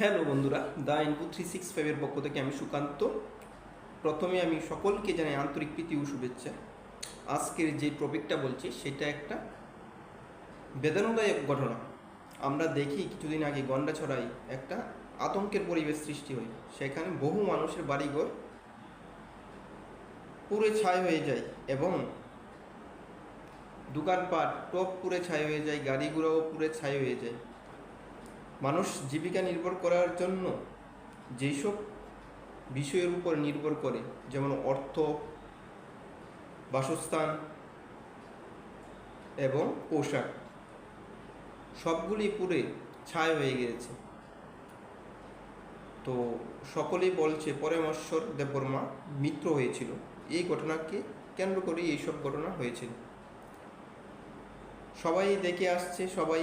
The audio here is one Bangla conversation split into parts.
হ্যালো বন্ধুরা দ্য ইনপু থ্রি সিক্স ফাইভের পক্ষ থেকে আমি সুকান্ত। প্রথমে আমি সকলকে জানাই আন্তরিক প্রীতি ও শুভেচ্ছা। আজকের যে টপিকটা বলছি, সেটা একটা বেদনাদায়ক ঘটনা। আমরা দেখি কিছুদিন আগে গন্ডাছড়াই একটা আতঙ্কের পরিবেশ সৃষ্টি হয়। সেখানে বহু মানুষের বাড়িঘর পুরে ছাই হয়ে যায় এবং দোকানপাট টপ পুরে ছাই হয়ে যায় গাড়িগুলোও পুরে ছাই হয়ে যায়। মানুষ জীবিকা নির্ভর করার জন্য যেসব বিষয়ের উপর নির্ভর করে, যেমন অর্থ, বাসস্থান এবং পোশাক, সবগুলি পুরে ছাই হয়ে গিয়েছে। তো সকলেই বলছে পরমেশ্বর দেববর্মা মিত্র হয়েছিল। এই ঘটনাকে কেন্দ্র করে এইসব ঘটনা হয়েছিল। সবাই দেখে আসছে, সবাই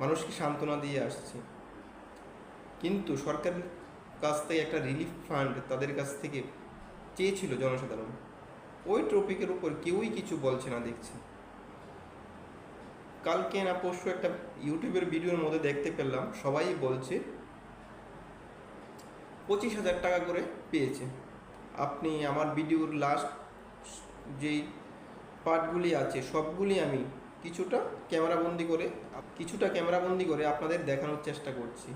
মানুষকে সান্ত্বনা দিয়ে আসছে। কিন্তু সরকারের কাছ থেকে একটা রিলিফ ফান্ড তাদের কাছ থেকে চেয়েছিল জনসাধারণ। ওই টপিকের উপর কেউই কিছু বলছে না দেখছে। কালকে না পরশু একটা ইউটিউবের ভিডিওর মধ্যে দেখতে পেলাম, সবাই বলছে পঁচিশ হাজার টাকা করে পেয়েছে। আপনি আমার ভিডিওর লাস্ট যেই পার্টগুলি আছে, সবগুলি আমি কিছুটা ক্যামেরাবন্দি করে, কিছুটা ক্যামেরাবন্দি করে আপনাদের দেখানোর চেষ্টা করছি।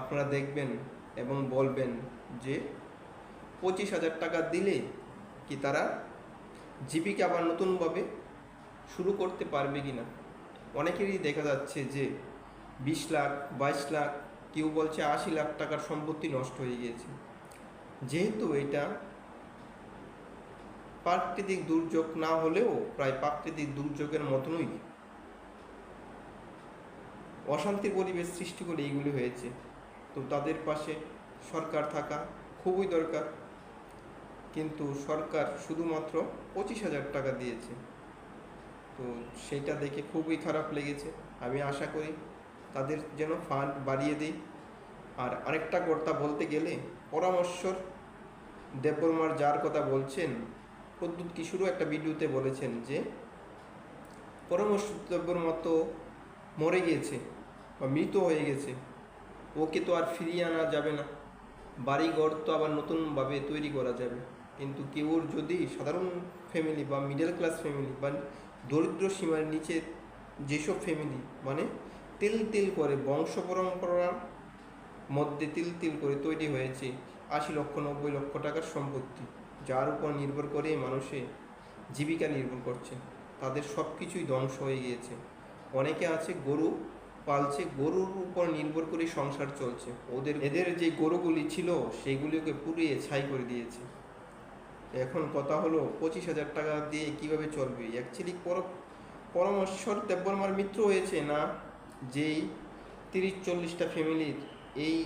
আপনারা দেখবেন এবং বলবেন যে পঁচিশ হাজার টাকা দিলে কি তারা জীবিকা আবার নতুনভাবে শুরু করতে পারবে কি না অনেকেরই দেখা যাচ্ছে যে বিশ লাখ, বাইশ লাখ, কেউ বলছে আশি লাখ টাকার সম্পত্তি নষ্ট হয়ে গিয়েছে। যেহেতু এটা প্রাকৃতিক দুর্যোগ না হলেও প্রায় প্রাকৃতিক দুর্যোগের মতনই অশান্তির পরিবেশ সৃষ্টি করে এইগুলি হয়েছে। তো তাদের পাশে সরকার থাকা খুবই দরকার। কিন্তু সরকার শুধুমাত্র পঁচিশ হাজার টাকা দিয়েছে। তো সেটা দেখে খুবই খারাপ লেগেছে। আমি আশা করি তাদের যেন ফান্ড বাড়িয়ে দেয় আর আরেকটা কর্তা বলতে গেলে পরামর্শর দেববর্মার যার কথা বলছেন প্রদ্যুৎ কিশোরও একটা ভিডিওতে বলেছেন যে, পরামর্শ মতো মরে গিয়েছে বা মৃত হয়ে গেছে। ওকে তো আর ফিরিয়ে আনা যাবে না। বাড়িঘর তো আবার নতুনভাবে তৈরি করা যাবে। কিন্তু কেউ যদি সাধারণ ফ্যামিলি বা মিডল ক্লাস ফ্যামিলি বা দরিদ্র সীমার নিচে যেসব ফ্যামিলি মানে তিল তিল করে বংশ পরম্পরার মধ্যে তিল তিল করে তৈরি হয়েছে, আশি লক্ষ নব্বই লক্ষ টাকার সম্পত্তি। যার উপর নির্ভর করে মানুষে জীবিকা নির্ভর করছে। তাদের সব কিছুই ধ্বংস হয়ে গিয়েছে। অনেকে আছে গরু পালছে, গরুর উপর নির্ভর করে সংসার চলছে। ওদের, এদের যে গরুগুলি ছিল সেইগুলিকে পুড়িয়ে ছাই করে দিয়েছে। এখন কথা হলো, পঁচিশ হাজার টাকা দিয়ে কীভাবে চলবে? অ্যাকচুয়ালি পর, পরমেশ্বর দেববর্মার মিত্র হয়েছে না, যেই তিরিশ চল্লিশটা ফ্যামিলির এই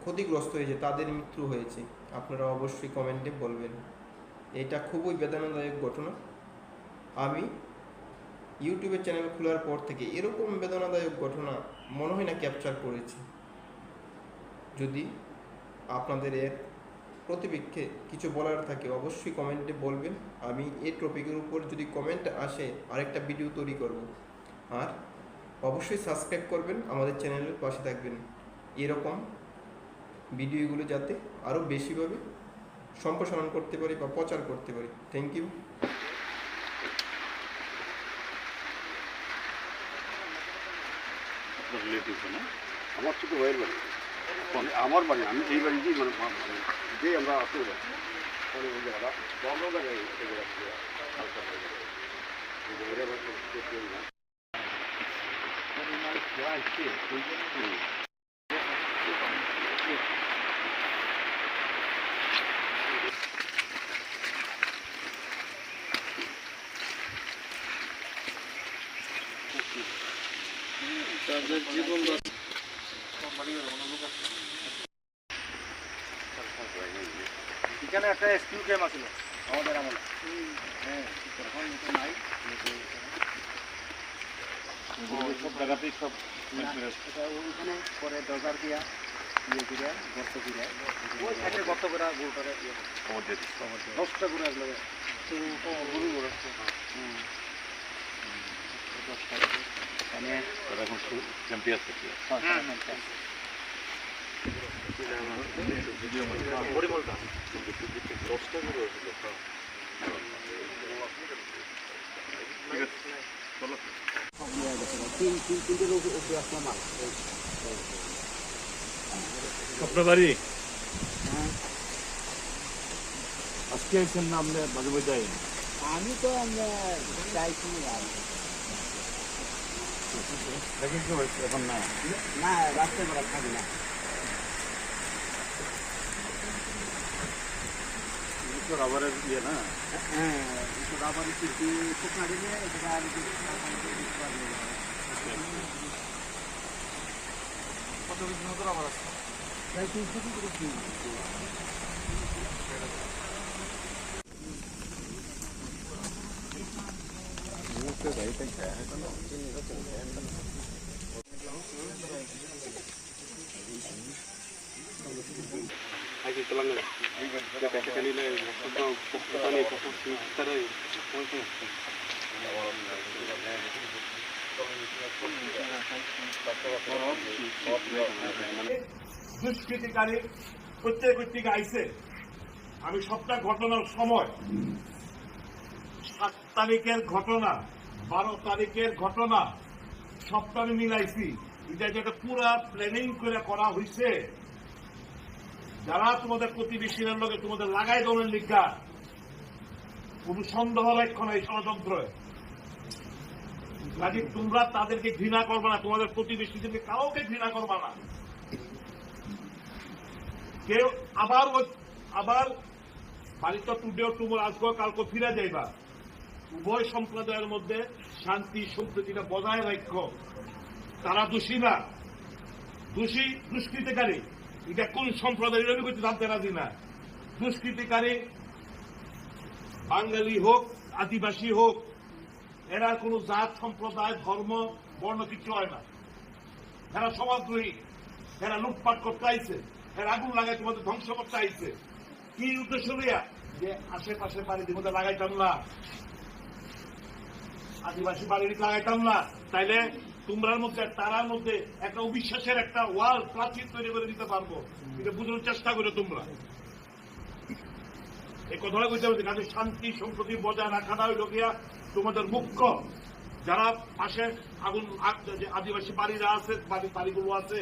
ক্ষতিগ্রস্ত হয়েছে, তাদের মৃত্যু হয়েছে। আপনারা অবশ্যই কমেন্টে বলবেন। এটা খুবই বেদনাদায়ক ঘটনা। আমি ইউটিউবের চ্যানেল খোলার পর থেকে এরকম বেদনাদায়ক ঘটনা মনে হয় না ক্যাপচার করেছি। যদি আপনাদের এর প্রতিপক্ষে কিছু বলার থাকে, অবশ্যই কমেন্টে বলবেন। আমি এই টপিকের উপর যদি কমেন্ট আসে, আরেকটা ভিডিও তৈরি করব। আর অবশ্যই সাবস্ক্রাইব করবেন, আমাদের চ্যানেলের পাশে থাকবেন। এরকম ভিডিওগুলো যাতে আরও বেশিভাবে সম্প্রসারণ করতে পারি বা প্রচার করতে পারি। থ্যাংক ইউ আপনার রিলেটিভ না? আমার ছোটো ভাইয়ের বাড়ি। মানে আমার বাড়ি আমি এই বাড়িতেই মানে মানে যেই আমরা আসতে পারি মানে ওই জায়গাটা বন্ধ জায়গায়। এই জায়গাটা আমার তো দেখতে পাই না। তাদের জীবন এখানে একটা স্কিল গেম আছিল আমাদের আমলে। হ্যাঁ এখন নাই। সব জায়গাতেই সব পরে দরকার দিয়া ইয়ে করিয়া গর্ত করিয়া ওই সাইডে গর্ত করে গরুটারে ইয়ে। খবর দিয়ে দশটা করে আসলে। গরু গরু দশটা। মানে হ্যাঁ, হ্যাঁ, হ্যাঁ। তিনটে লোক উপরে আসলাম আর এই, আপনার বাড়ি আজকে আইসেন না আপনি মাঝে মাঝে আইন আমি তো আমরা চাইছি আর দেখেন কি হয়েছে এখন না? না রাস্তায় বেড়া থাকি না। রাবারের ইয়ে না? হ্যাঁ। একটু রাবারের কিন্তু শুকনা দিলে সেটা আর কত কিছু মতো রাবার আছে প্রায় তিনশো কি করে কিনবো? দুষ্কৃতিকারী প্রত্যেক থেকে আইছে। আমি সবটা ঘটনার সময় সাত তারিখের ঘটনা বারো তারিখের ঘটনা আমি মিলাইছি। এটা যেটা পুরা প্ল্যানিং করে করা হয়েছে যারা তোমাদের প্রতিবেশীদের লগে তোমাদের লাগাই দলের লিখা কোন সন্দেহ রাখো এই ষড়যন্ত্র। কাজে তোমরা তাদেরকে ঘৃণা করবে না, তোমাদের প্রতিবেশীদেরকে কাউকে ঘৃণা করবে না। কেউ আবার আবার বাড়িতে টুডেও তুমুল আজকেও কালকে ফিরে যাইবা। উভয় সম্প্রদায়ের মধ্যে শান্তি, সম্প্রীতিটা বজায় রাখো। তারা দোষী না। দোষী দুষ্কৃতিকারী। এটা কোন সম্প্রদায়? এটা আমি করতে জানতে রাজি না। দুষ্কৃতিকারী, বাঙালি হোক, আদিবাসী হোক, এরা কোন জাত, সম্প্রদায়, ধর্ম, বর্ণ কিছু হয় না। এরা সমাজদ্রোহী। এরা লুটপাট করতে আইছে এরা আগুন লাগাই তোমাদের ধ্বংস করতে আইছে কি উদ্দেশ্য লইয়া? যে আশেপাশে বাড়ির মধ্যে লাগাইতাম না। আদিবাসী বাড়ির লাগাইতাম না। তাইলে তোমরার মধ্যে, তারার মধ্যে একটা অবিশ্বাসের একটা ওয়াল প্রাচীর তৈরি করে দিতে পারব। এটা বুঝানোর চেষ্টা করো তোমরা। এই কথাটা কইতে হবে কাজে শান্তি, সম্প্রতি বজায় রাখাটা হইল গিয়া তোমাদের মুখ্য। যারা পাশে আগুন আদিবাসী বাড়িরা আছে, বাড়ি বাড়িগুলো আছে,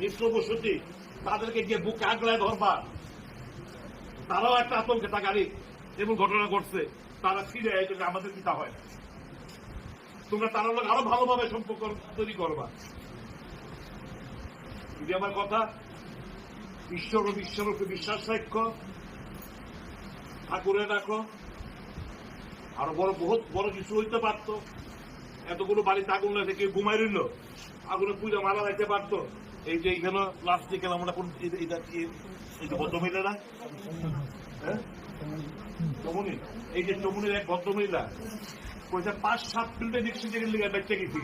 মিশ্র বসতি, তাদেরকে গিয়ে বুকে আগলায় ধরবা। তারাও একটা আতঙ্কে থাকারি এমন ঘটনা ঘটছে। তারা ফিরে জন্য আমাদের পিতা হয় না। তোমরা তারা লোক আরও ভালোভাবে সম্পর্ক তৈরি করবা। যদি আমার কথা ঈশ্বর ও বিশ্বরূপে বিশ্বাস রাখো, ঠাকুরে রাখো, আরও বড় বহুত বড় কিছু হইতে পারতো। এতগুলো বাড়িতে আগুন লাগে কেউ ঘুমাই রইল, আগুনে পুজো মারা যাইতে পারতো। এই যে এইখানে প্লাস্টিক আমরা কোন এটা- এটা কি- এই যে ভদ্রমহিলারা হ্যাঁ? চমনি এই যে চমনির এক ভদ্রমহিলা, কইছে, পাঁচ সাত মিনিটে দেখছি যে লিগে বেঁচে গেছি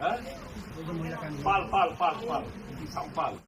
হ্যাঁ? পাল পাল পাল পাল পাল।